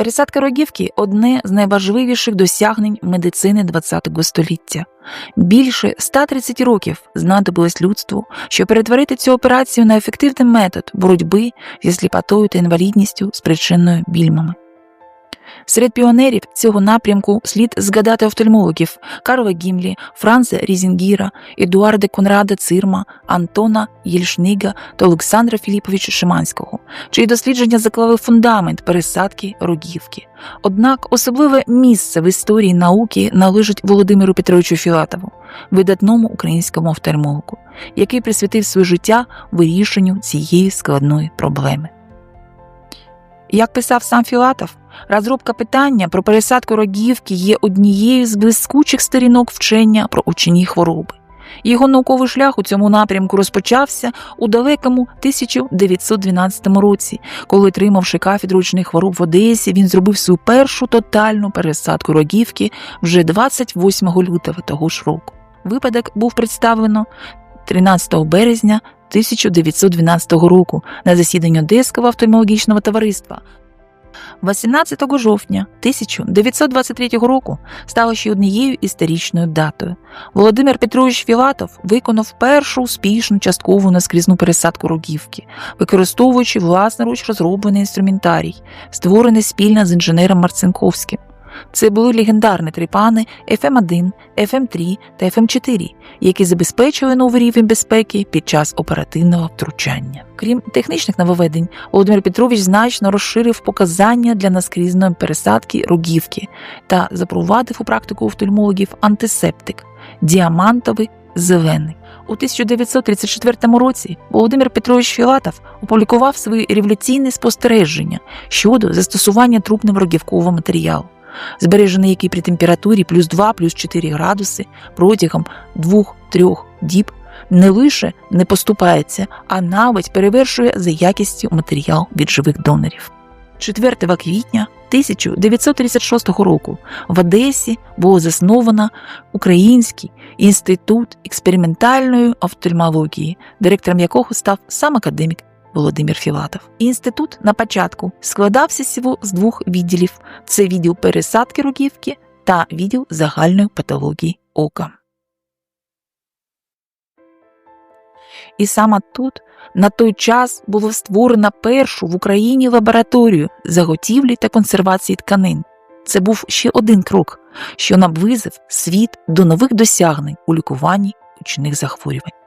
Пересадка рогівки одне з найважливіших досягнень медицини ХХ століття. Більше 130 років знадобилось людству, щоб перетворити цю операцію на ефективний метод боротьби зі сліпотою та інвалідністю, спричиненою більмами. Серед піонерів цього напрямку слід згадати офтальмологів Карла Гімлі, Франца Різінгіра, Едуарда Конрада Цирма, Антона Єльшнига та Олександра Філіповича Шиманського, чиї дослідження заклали фундамент пересадки рогівки. Однак особливе місце в історії науки належить Володимиру Петровичу Філатову, видатному українському офтальмологу, який присвятив своє життя вирішенню цієї складної проблеми. Як писав сам Філатов, розробка питання про пересадку рогівки є однією з блискучих сторінок вчення про учені хвороби. Його науковий шлях у цьому напрямку розпочався у далекому 1912 році, коли, отримавши кафедру учних хвороб в Одесі, він зробив свою першу тотальну пересадку рогівки вже 28 лютого того ж року. Випадок був представлено 13 березня 1912 року на засіданні Одеського офтальмологічного товариства. 18 жовтня 1923 року стало ще однією історичною датою. Володимир Петрович Філатов виконав першу успішну часткову наскрізну пересадку рогівки, використовуючи власноруч розроблений інструментарій, створений спільно з інженером Марцинковським. Це були легендарні трипани FM1, FM3 та FM4, які забезпечили новий рівень безпеки під час оперативного втручання. Крім технічних нововведень, Володимир Петрович значно розширив показання для наскрізної пересадки рогівки та запровадив у практику офтальмологів антисептик діамантовий зелений. У 1934 році Володимир Петрович Філатов опублікував свої революційні спостереження щодо застосування трупним рогівкового матеріалу збережений який при температурі плюс 2 плюс 4 градуси протягом 2-3 діб не лише не поступається, а навіть перевершує за якістю матеріал від живих донорів. 4 квітня 1936 року в Одесі було засновано Український інститут експериментальної офтальмології, директором якого став сам академік Володимир Філатов. Інститут на початку складався всього з двох відділів: це відділ пересадки рогівки та відділ загальної патології ока. І саме тут на той час було створено першу в Україні лабораторію заготівлі та консервації тканин. Це був ще один крок, що наблизив світ до нових досягнень у лікуванні очних захворювань.